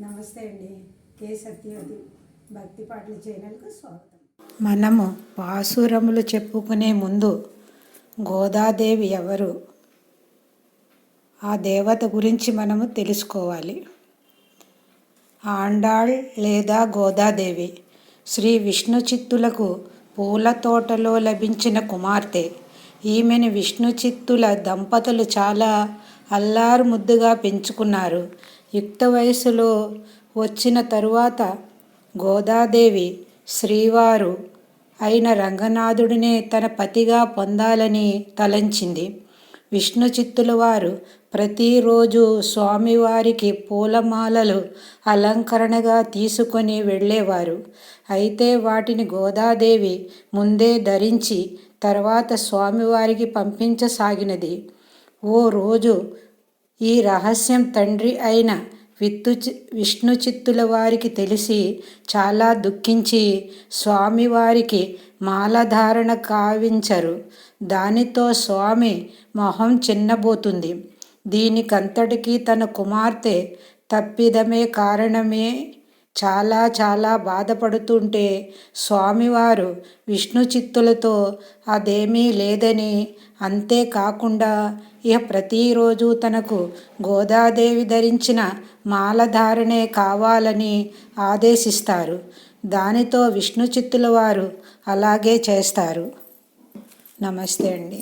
నమస్తే అండి. కే సత్యవతి భక్తి పాటల ఛానల్కు స్వాగతం. మనము పాసురములు చెప్పుకునే ముందు గోదాదేవి ఎవరు? ఆ దేవత గురించి మనము తెలుసుకోవాలి. ఆండాళ్ లేదా గోదాదేవి శ్రీ విష్ణు చిత్తులకు పూల తోటలో లభించిన కుమార్తె. ఈమెను విష్ణు చిత్తుల దంపతులు చాలా అల్లారు ముద్దుగా పెంచుకున్నారు. యుక్త వయసులో వచ్చిన తరువాత గోదాదేవి శ్రీవారు అయిన రంగనాథుడినే తన పతిగా పొందాలని తలంచింది. విష్ణు చిత్తుల వారు ప్రతిరోజు స్వామివారికి పూలమాలలు అలంకరణగా తీసుకొని వెళ్ళేవారు. అయితే వాటిని గోదాదేవి ముందే ధరించి తర్వాత స్వామివారికి పంపించసాగినది. ఓ రోజు ఈ రహస్యం తండ్రి అయిన విత్తు విష్ణు చిత్తుల వారికి తెలిసి చాలా దుఃఖించి స్వామివారికి మాలధారణ కావించరు. దానితో స్వామి మొహం చిన్నబోతుంది. దీనికంతటికీ తన కుమార్తె తప్పిదమే కారణమే చాలా చాలా బాధపడుతుంటే స్వామివారు విష్ణు చిత్తులతో అదేమీ లేదని. అంతేకాకుండా ఇక ప్రతిరోజు తనకు గోదాదేవి ధరించిన మాలధారణే కావాలని ఆదేశిస్తారు. దానితో విష్ణు చిత్తుల వారు అలాగే చేస్తారు. నమస్తే అండి.